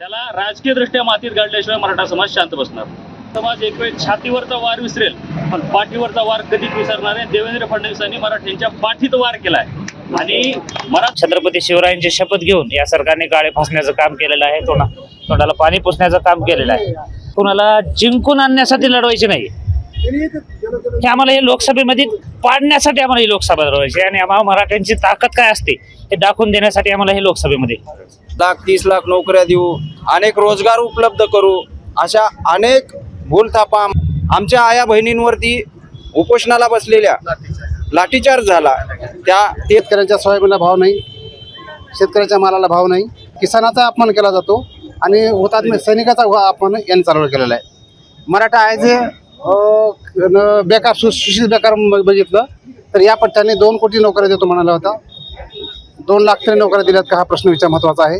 त्याला राजकीय दृष्ट्या मातीत गाडल्याशिवाय मराठा समाज शांत बसणार. समाज एक वेळ छातीवरचा वार विसरेल पण पाठीवरचा वार कधीच विसरणार नाही. देवेंद्र फडणवीसांनी मराठ्यांच्या पाठीत वार केलाय. आणि मराठा छत्रपती शिवरायांची शपथ घेऊन या सरकारने गाळे फासण्याचं काम केलेलं आहे तोंडा तोंडाला पाणी पुसण्याचं काम केलेलं आहे. कोणाला जिंकून आणण्यासाठी लढवायचे नाही. हे आम्हाला हे लोकसभेमध्ये पाडण्यासाठी आम्हाला ही लोकसभा लढवायची आहे आणि आम्हाला मराठ्यांची ताकद काय असते हे दाखवून देण्यासाठी आम्हाला हे लोकसभेमध्ये लाख तीस लाख नोकऱ्या देऊ अनेक रोजगार उपलब्ध करू अशा अनेक भूलथापा आमच्या आया बहिणींवरती उपोषणाला बसलेल्या लाठीचार्ज झाला. त्या शेतकऱ्यांच्या सोयाबीनला भाव नाही शेतकऱ्याच्या मालाला भाव नाही किसानाचा अपमान केला जातो आणि हुतात्म्य सैनिकाचा व- अपमान यांनी चालवलं केलेला आहे. मराठा आहे जे न- बेकार सु सुशिक्षित बेकार बघितलं तर या पट्ट्याने दोन कोटी नोकऱ्या देतो म्हणाला होता. दोन लाख तरी नोकऱ्या दिल्यात का हा प्रश्न विचार महत्त्वाचा आहे.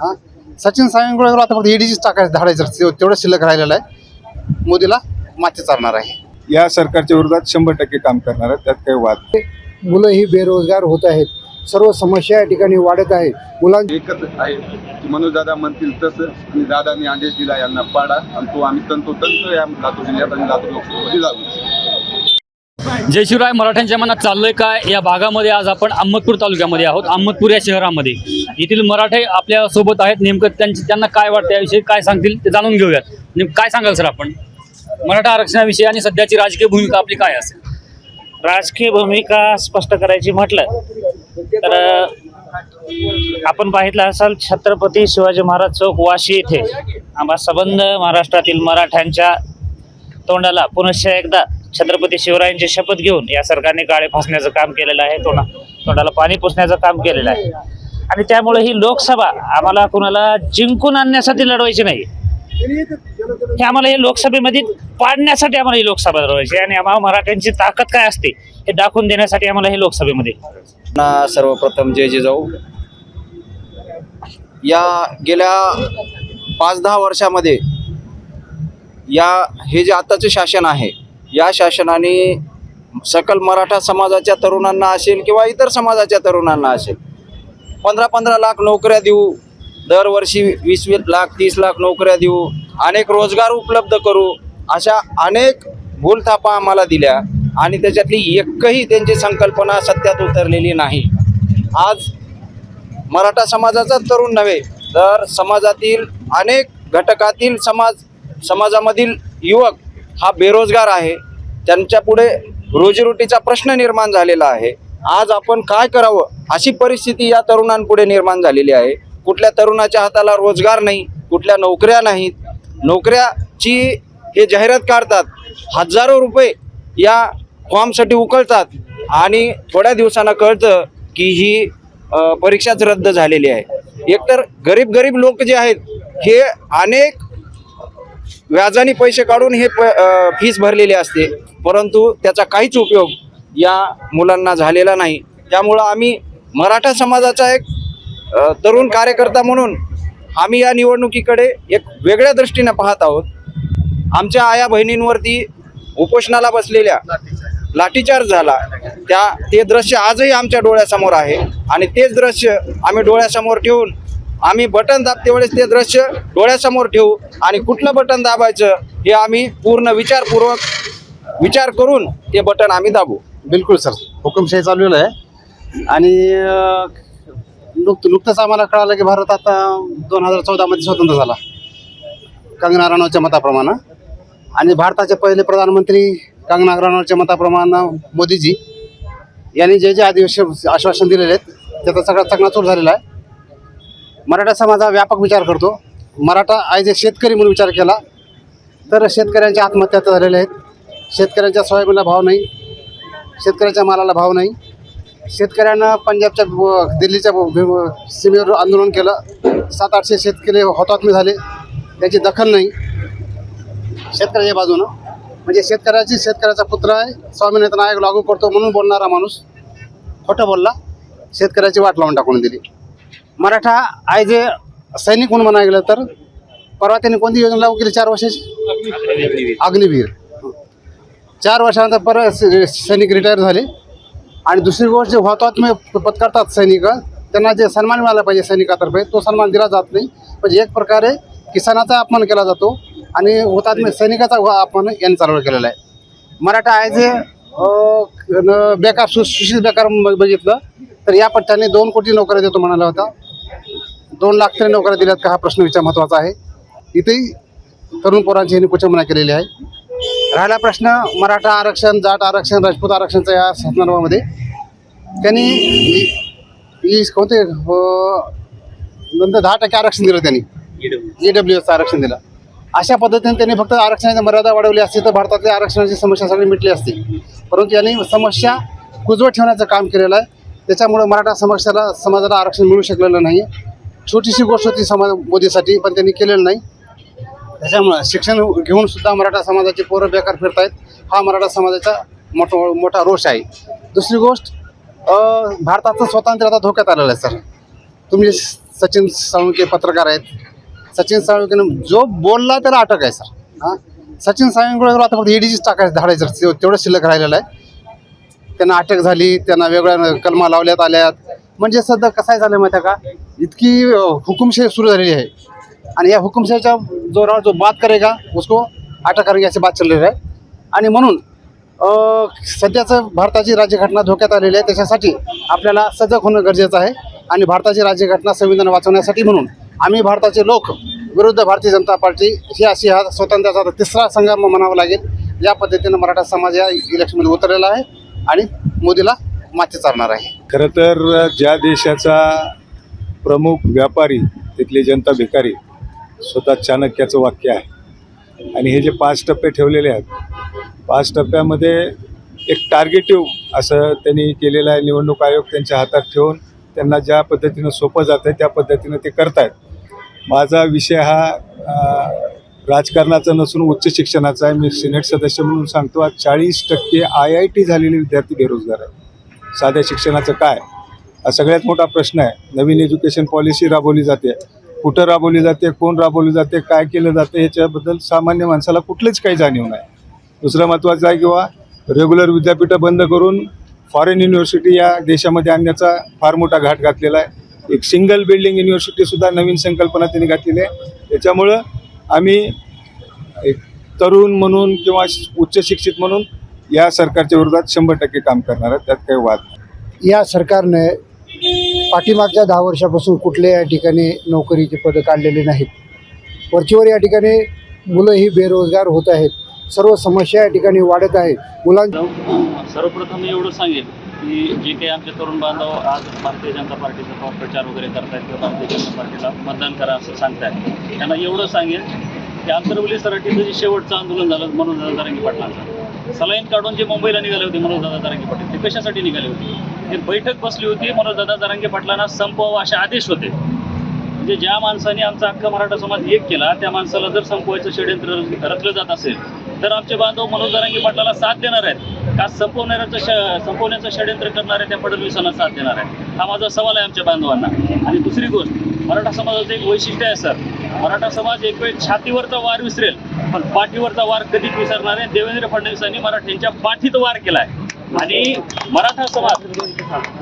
हां? सचिन सावंतगुळेवर आता फक्त ईडीचीच टाकायचं धाडायचं तेवढं शिल्लक राहिलेलं आहे. मोदीला माती चालणार आहे. या सरकारच्या विरोधात शंभर टक्के काम करणार आहेत त्यात काही वाद. मुलं ही बेरोजगार होत आहेत. सर्व समस्या या ठिकाणी वाढत आहेत मुलांची एकच आहे की मनोज दादा म्हणतील तसं आणि दादांनी आदेश दिला यांना पाडा. आणि तो आम्ही तंतोतंत या लातूर जिल्ह्यात आणि लातूर लोकसभेमध्ये जाऊ जय शिवराय मराठ्यांच्या मनात चाललंय काय? या भागामध्ये आज आपण अहमदपूर तालुक्यामध्ये आहोत. अहमदपूर या शहरामध्ये. येथील मराठे आपल्यासोबत आहेत. नेमकं त्यांची त्यांना काय वाटतं याविषयी काय सांगतील ते जाणून घेऊयात. नेमकं काय सांगाल सर आपण? मराठा आरक्षणाविषयी आणि सध्याची राजकीय भूमिका आपली काय असेल? राजकीय भूमिका स्पष्ट करायची म्हटलं तर आपण पाहितलं असाल छत्रपती शिवाजी महाराज चौक वाशी येथे आम्हा संबंध महाराष्ट्रातील मराठ्यांच्या तोंडाला पुनश्च एकदा छत्रपती शिवरायांची शपथ घेऊन या सरकारने गाळे फासण्याचं काम केलेलं आहे तोंडा तोंडाला पाणी पुसण्याचं काम केलेलं आहे. आणि त्यामुळे ही लोकसभा आम्हाला कुणाला जिंकून आणण्यासाठी लढवायची नाही. हे आम्हाला हे लोकसभेमध्ये पाडण्यासाठी आम्हाला ही लोकसभा लढवायची आणि आम्हाला मराठ्यांची ताकद काय असते हे दाखवून देण्यासाठी आम्हाला हे लोकसभेमध्ये. ना सर्वप्रथम जय जिजाऊ. या गेल्या पाच दहा वर्षामध्ये या हे जे आताचे शासन आहे या शासनाने सकल मराठा समाजाच्या तरुणांना असेल किंवा इतर समाजाच्या तरुणांना असेल पंधरा पंधरा लाख नोकऱ्या देऊ दरवर्षी वीस वीस लाख तीस लाख नोकऱ्या देऊ अनेक रोजगार उपलब्ध करू अशा अनेक भूलथापा आम्हाला दिल्या आणि त्याच्यातली एकही त्यांची संकल्पना सत्यात उतरलेली नाही. आज मराठा समाजाचा तरुण नव्हे तर समाजातील अनेक घटकातील समाज समाजामधील युवक हा बेरोजगार आहे. त्यांच्या पुढे रोजीरोटीचा प्रश्न निर्माण झालेला आहे. आज आपण काय करावं अशी परिस्थिती या तरुणांपुढे निर्माण झालेली आहे. कुठल्या तरुणाच्या हाताला रोजगार नाही कुठल्या नोकऱ्या नाहीत. नोकऱ्याची हे जाहिरात काढतात हजारो रुपये या फॉर्मसाठी उकळतात आणि थोड्या दिवसांना कळतं की ही परीक्षाच रद्द झालेली आहे. एकतर गरीब गरीब लोक जे आहेत हे अनेक व्याजाने पैसे काढून हे प फीस भरलेली असते. परंतु त्याचा काहीच उपयोग या मुलांना झालेला नाही. त्यामुळं आम्ही मराठा समाजाचा एक तरुण कार्यकर्ता म्हणून आम्ही या निवडणुकीकडे एक वेगळ्या दृष्टीने पाहत आहोत. आमच्या आया बहिणींवरती उपोषणाला बसलेल्या लाठीचार्ज झाला. त्या ते दृश्य आजही आमच्या डोळ्यासमोर आहे आणि तेच दृश्य आम्ही डोळ्यासमोर ठेवून आम्ही बटन दाबते वेळेस ते दृश्य डोळ्यासमोर ठेवू आणि कुठलं बटन दाबायचं हे आम्ही पूर्ण विचारपूर्वक विचार करून ते बटन आम्ही दाबू. बिलकुल सर. हुकुमशाही चाललेलं आहे. आणि अं, नुकतंच आम्हाला कळालं की भारत आता दोन हजार चौदामध्ये स्वतंत्र झाला. कंगना राणावच्या मताप्रमाणे. आणि भारताचे पहिले प्रधानमंत्री कंगना राणावच्या मताप्रमाणे मोदीजी. यांनी जे जे आदिवासी आश्वासन दिलेले आहेत त्याचा सगळा चकनाचूर झालेला आहे. मराठा समाज हा व्यापक विचार करतो. मराठा ॲज जे शेतकरी म्हणून विचार केला. तर शेतकऱ्यांच्या आत्महत्या झालेल्या आहेत. शेतकऱ्यांच्या सोयाबीनला भाव नाही. शेतकऱ्याच्या मालाला भाव नाही. शेतकऱ्यांना पंजाबच्या दिल्लीच्या सीमेवर आंदोलन केलं. सात आठशे शेतकरी हुतात्मे झाले. त्याची दखल नाही. शेतकऱ्याच्या बाजूनं. म्हणजे शेतकऱ्याची शेतकऱ्याचा पुत्र आहे. स्वामीनाथन आयोग लागू करतो म्हणून बोलणारा माणूस खोटं बोलला. शेतकऱ्याची वाट लावून टाकून दिली. मराठा आय जे सैनिक म्हणून म्हणायला गेलं तर परवा त्यांनी कोणती योजना लागू केली चार वर्षाची? अग्निवीर. चार वर्षानंतर परत स- सैनिक रिटायर झाले. आणि दुसरी गोष्ट जे हुतात्मे पत्करतात सैनिक. त्यांना जे सन्मान मिळाला पाहिजे सैनिकातर्फे तो सन्मान दिला जात नाही. म्हणजे एक प्रकारे किसानाचा अपमान केला जातो आणि हुतात्मे सैनिकाचा अपमान यांनी चालवला केलेला आहे. मराठा आहे जे न- बेकार सु सुशील बेकार बघितलं तर या पट्ट्याने दोन कोटी नोकऱ्या देतो म्हणाला होता. दोन लाख तरी नोकऱ्या दिल्यात का हा प्रश्न विचार महत्त्वाचा आहे. इथेही तरुण पोरांची यांनी कुचंबना केलेली आहे. राहिला प्रश्न मराठा आरक्षण जाट आरक्षण राजपूत आरक्षणचा या संदर्भामध्ये त्यांनी ई कोणते नंतर दहा टक्के आरक्षण दिलं त्यांनी. ई डब्ल्यू एसचं आरक्षण दिलं. अशा पद्धतीने त्यांनी फक्त आरक्षणाची मर्यादा वाढवली असती तर भारतातल्या आरक्षणाची समस्या सगळी मिटली असती. परंतु यांनी समस्या कुजवत ठेवण्याचं काम केलेलं आहे. त्याच्यामुळं मराठा समस्याला समाजाला आरक्षण मिळू शकलेलं नाही छोटीशी गोष्ट होती समाज मोदीसाठी पण त्यांनी केलेलं नाही. त्याच्यामुळं शिक्षण घेऊन सुद्धा मराठा समाजाचे पोरं बेकार फिरतायत. हा मराठा समाजाचा मोठा मोठा रोष आहे. दुसरी गोष्ट भारताचं स्वातंत्र्य आता धोक्यात आलेलं आहे सर. तुम्ही सचिन साळुंके पत्रकार आहेत. सचिन साळुंकेनं जो बोलला त्याला अटक आहे सर. हां? सचिन साळुंकेवर आता फक्त ईडीचीच टाकायचं धाडायचं तेवढं शिल्लक राहिलेलं आहे. त्यांना अटक झाली त्यांना वेगळ्या कलमा लावल्यात आल्यात. म्हणजे सध्या कसं आहे झालं माहिती आहे का? इतकी हुकुमशाही सुरू झालेली आहे. आणि या हुकुमशाहीच्या जोरावर जो बात करेगा उसको अटक करेगा अशी बात चाललेली आहे. आणि म्हणून सध्याचं भारताची राज्यघटना धोक्यात आलेली आहे. त्याच्यासाठी आपल्याला सजग होणं गरजेचं आहे. आणि भारताची राज्यघटना संविधान वाचवण्यासाठी म्हणून आम्ही भारताचे लोक विरुद्ध भारतीय जनता पार्टी ही अशी हा स्वातंत्र्याचा तिसरा संग्राम म्हणावा लागेल. या पद्धतीनं मराठा समाज या इलेक्शनमध्ये उतरलेला आहे. आणि मोदीला माथे चालणार आहे. खरं तर ज्या देशाचा प्रमुख व्यापारी तिथली जनता भिकारी स्वतः चाणक्याचं वाक्य आहे. आणि हे जे पाच टप्पे ठेवलेले आहेत पाच टप्प्यामध्ये एक टार्गेटिव्ह असं त्यांनी केलेलं आहे. निवडणूक आयोग त्यांच्या हातात ठेवून त्यांना ज्या पद्धतीनं सोपं जातं आहे त्या पद्धतीनं ते करतायत. माझा विषय हा राजकारणाचा नसून उच्च शिक्षणाचा आहे. मी सिनेट सदस्य म्हणून सांगतो आज चाळीस टक्के आय आय टी झालेले विद्यार्थी बेरोजगार आहेत. साध्या शिक्षणाचं काय? हा सगळ्यात मोठा प्रश्न आहे. नवीन एज्युकेशन पॉलिसी राबवली जाते. कुठं राबवली जाते? कोण राबवली जाते? काय केलं जातं? ह्याच्याबद्दल सामान्य माणसाला कुठलीच काही जाणीव नाही. दुसरं महत्त्वाचं आहे किंवा रेग्युलर विद्यापीठं बंद करून फॉरेन युनिव्हर्सिटी या देशामध्ये आणण्याचा फार मोठा घाट घातलेला आहे. एक सिंगल बिल्डिंग युनिव्हर्सिटीसुद्धा नवीन संकल्पना त्यांनी घातलेली आहे. त्याच्यामुळं आम्ही एक तरुण म्हणून किंवा उच्च शिक्षित म्हणून या सरकारच्या विरोधात शंभर टक्के काम करणार आहे त्यात काही वाद नाही. या सरकारने पाठीमागच्या दहा वर्षापासून कुठल्या या ठिकाणी नोकरीचे पदं काढलेले नाहीत. वरचीवर या ठिकाणी मुलंही बेरोजगार होत आहेत. सर्व समस्या या ठिकाणी वाढत आहेत. मुलां सर्वप्रथम मी एवढं सांगेन की जे काही आमचे तरुण बांधव आज भारतीय जनता पार्टीचा प्रचार वगैरे करतायत किंवा भारतीय जनता पार्टीला मतदान करा असं सांगतायत. त्यांना एवढं सांगेन की आंतरवली सराठीचं जे शेवटचं आंदोलन झालं मनोज दारांगी पाटलांचं सलाईन काढून जे मुंबईला निघाले होते मनोजदादा दारांगी पाटील ते कशासाठी निघाले होते? ते बैठक बसली होती मनोजदादा दारांगी पाटलांना संपवा असे आदेश होते. म्हणजे ज्या माणसाने आमचा अख्खा मराठा समाज एक केला त्या माणसाला जर संपवायचं षडयंत्र रचलं जात असेल तर आमचे बांधव मनोज दारांगे पाटलाला साथ देणार आहेत. का संपवणाऱ्याचं संपवण्याचं षडयंत्र करणारे त्या फडणवीसांना साथ देणार आहे हा माझा सवाल आहे आमच्या बांधवांना. आणि दुसरी गोष्ट मराठा समाजाचं एक वैशिष्ट्य आहे सर. मराठा समाज एक वेळ छातीवरचा वार विसरेल पण पाठीवरचा वार कधीच विसरणार नाही. देवेंद्र फडणवीसांनी मराठ्यांच्या पाठीत वार केलाय. आणि मराठा समाज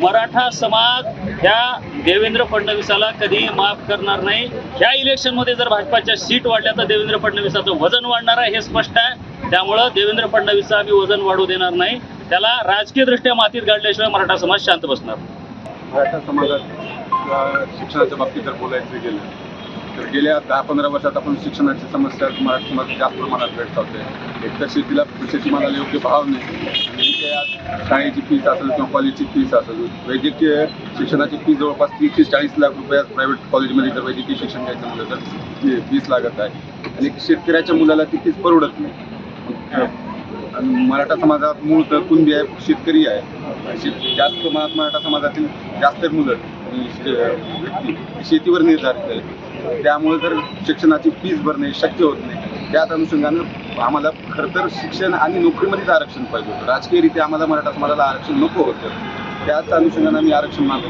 मराठा समाज ह्या देवेंद्र फडणवीसाला कधी माफ करणार नाही. ह्या इलेक्शनमध्ये जर भाजपाच्या सीट वाढल्या तर देवेंद्र फडणवीसाचं वजन वाढणार आहे हे स्पष्ट आहे. त्यामुळं देवेंद्र फडणवीसचं आम्ही वजन वाढू देणार नाही. त्याला राजकीयदृष्ट्या मातीत गाडल्याशिवाय मराठा समाज शांत बसणार. मराठा समाजात शिक्षणाच्या बाबतीत जर बोलायचं गेलं तर गेल्या दहा पंधरा वर्षात आपण शिक्षणाची समस्या मराठा जास्त प्रमाणात भेटतात एक तर शेतीला शेतीमालाला योग्य भाव नाही. आणि आज शाळेची फीस असेल किंवा कॉलेजची फीस असेल वैद्यकीय शिक्षणाची फी जवळपास तीस ते चाळीस लाख रुपये प्रायव्हेट कॉलेजमध्ये जर वैद्यकीय शिक्षण घ्यायचं म्हणलं तर फीस लागत आहे. आणि शेतकऱ्याच्या मुलाला ती फीस परवडत नाही. आणि मराठा समाजात मूळ तर कुणबी आहे शेतकरी आहे. शेत जास्त प्रमाणात मराठा समाजातील जास्त मुलं शे- व्यक्ती शेतीवर निर्धारित आहे त्यामुळे जर शिक्षणाची फीज भरणे शक्य होत नाही. त्याच अनुषंगानं आम्हाला खरं तर शिक्षण आणि नोकरीमध्येच आरक्षण पाहिजे होतं. राजकीयरित्या आम्हाला मराठा समाजाला आरक्षण नको होतं. त्याच अनुषंगानं आम्ही आरक्षण मागतो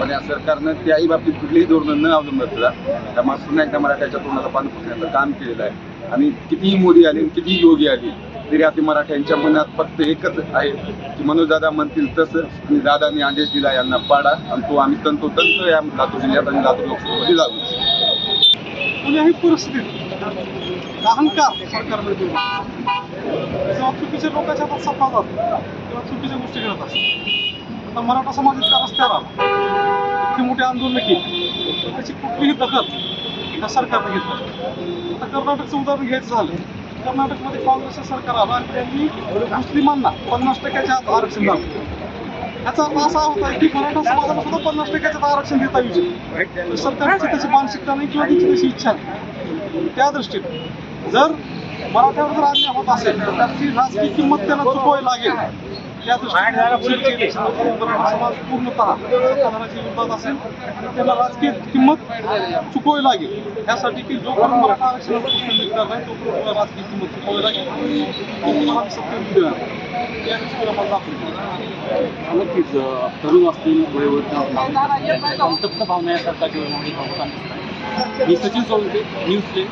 पण या सरकारनं त्याही बाबतीत कुठलीही धोरणं न अवलंबतला त्यामुळे पुन्हा एकदा मराठ्याच्या तोंडाला पाणी पुसण्याचं काम केलेलं आहे. आणि कितीही मोदी आले आणि कितीही योगी आली तरी आपल्या मराठ्यांच्या मनात फक्त एकच आहे की मनोजदादा म्हणतील तसं आणि दादांनी आदेश दिला यांना पाडा. आणि तो आम्ही तंतोतंत या लातूर जिल्ह्यात आणि लातूर लोकसभेमध्ये लागू म्हणजे कुठल्याही परिस्थितीत अहंकार सरकारमध्ये. जेव्हा चुकीच्या लोकांच्या हातात सत्ता जाते तेव्हा चुकीच्या गोष्टी घडत असतात. आता मराठा समाज इतका रस्त्यावर आला. इतकी मोठी आंदोलनं केली. त्याची कुठलीही दखल या सरकारने घेतली आता कर्नाटकचं उदाहरण घ्यायचं झालं. कर्नाटकमध्ये काँग्रेसचं सरकार आलं आणि त्यांनी मुस्लिमांना पन्नास टक्क्याच्या आत आरक्षण दाखवलं. याचा अर्थ असा होता की मराठा समाजाला सुद्धा पन्नास टक्क्याचं आरक्षण देता येऊ शकतं सरकारची त्याची मानसिकता नाही किंवा त्याची तशी इच्छा नाही. त्या दृष्टीने जर मराठ्यावर जर अन्याय होत असेल तर त्याची राजकीय किंमत त्याला चुकवावी लागेल. मराठा समाज पूर्णतः सत्ताधाराच्या विरोधात असेल त्याला राजकीय किंमत चुकवावी लागेल. त्यासाठी की जोपर्यंत मराठा आरक्षणाचा प्रश्न मिटणार नाही तोपर्यंत तुला राजकीय किंमत चुकवावी लागेल. तोपर्यंत आम्ही सत्य देणार त्या दृष्टीने आम्हाला दाखवलं नक्कीच तरुण असतील वयोवृद्ध संतप्त भावना या सरकारच्या मी सचिन सोळंके न्यूज टेन